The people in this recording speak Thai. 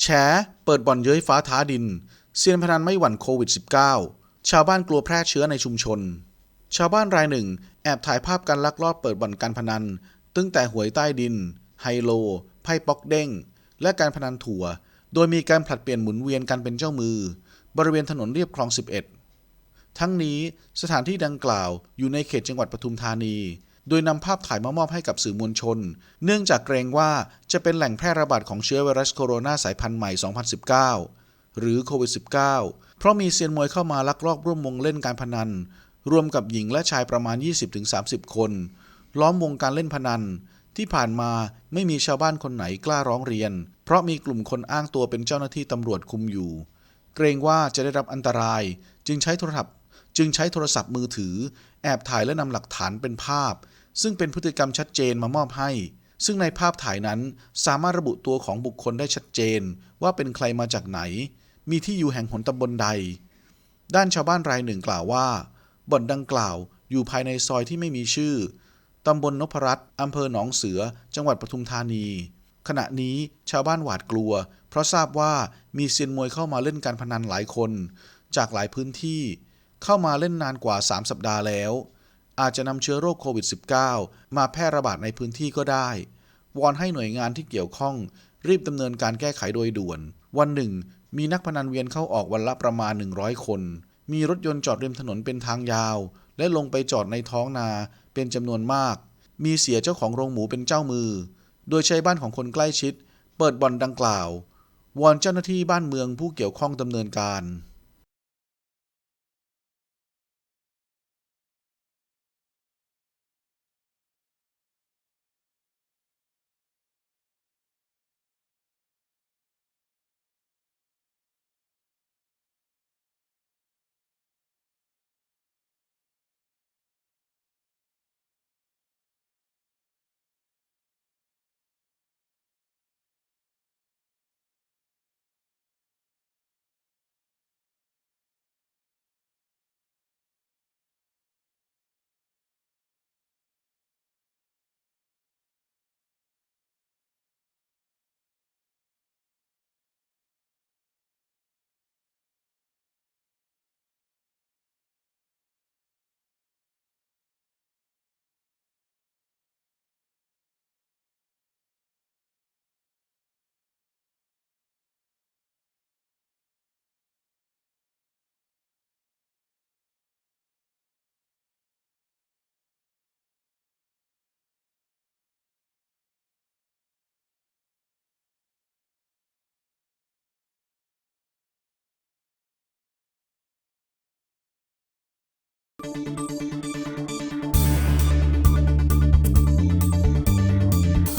แฉเปิดบ่อนเย้ยฟ้าท้าดิน เซียนพนันไม่หวั่นโควิด -19 ชาวบ้านกลัวแพร่เชื้อในชุมชน ชาวบ้านรายหนึ่ง แอบถ่ายภาพการลักลอบเปิดบ่อนการพนัน ตั้งแต่หวยใต้ดิน ไฮโล ไพ่ป๊อกเด้ง และการพนันถั่ว โดยมีการผลัดเปลี่ยนหมุนเวียนกันเป็นเจ้ามือ บริเวณถนนเรียบคลอง 11 ทั้งนี้สถานที่ดังกล่าวอยู่ในเขตจังหวัดปทุมธานี โดยนำภาพถ่ายมามอบให้กับสื่อมวลชน เนื่องจากเกรงว่าจะเป็นแหล่งแพร่ระบาดของเชื้อไวรัสโคโรนาสายพันธุ์ใหม่ 2019 หรือโควิด -19 เพราะมีเซียนมวยเข้ามาลักลอบร่วมวงเล่นการพนัน รวมกับหญิงและชายประมาณ 20-30 คน ล้อมวงการเล่นพนัน ที่ผ่านมาไม่มีชาวบ้านคนไหนกล้าร้องเรียน เพราะมีกลุ่มคนอ้างตัวเป็นเจ้าหน้าที่ตำรวจคุมอยู่ เกรงว่าจะได้รับอันตรายจึงใช้โทรศัพท์จึงใช้โทรศัพท์มือถือ แอบถ่ายและนำหลักฐานเป็นภาพ ซึ่งเป็นพฤติกรรมชัดเจนมามอบให้ ซึ่งในภาพถ่ายนั้นสามารถระบุตัวของบุคคลได้ชัดเจน ว่าเป็นใครมาจากไหน มีที่อยู่แห่งหนตำบลใด ด้านชาวบ้านรายหนึ่งกล่าวว่า บ่อนดังกล่าวอยู่ภายในซอยที่ไม่มีชื่อ ตำบลนพรัตน์อำเภอหนองเสือ จังหวัดปทุมธานี ขณะนี้ชาวบ้านหวาดกลัว เพราะทราบว่ามีเซียนมวยเข้ามาเล่นการพนันหลายคน จากหลายพื้นที่ เข้ามาเล่นนานกว่า 3 สัปดาห์แล้ว อาจจะนำเชื้อโรคโควิด -19 มาแพร่ระบาดในพื้นที่ก็ได้ วอนให้หน่วยงานที่เกี่ยวข้อง รีบดำเนินการแก้ไขโดยด่วน วันหนึ่ง มีนักพนันเวียนเข้าออกวันละประมาณ 100 คน มีรถยนต์จอดริมถนนเป็นทางยาว และลงไปจอดในท้องนาเป็นจำนวนมาก มีเสียเจ้าของโรงหมูเป็นเจ้ามือ โดยใช้บ้านของคนใกล้ชิด เปิดบ่อนดังกล่าว วอนเจ้าหน้าที่บ้านเมืองผู้เกี่ยวข้องดำเนินการ you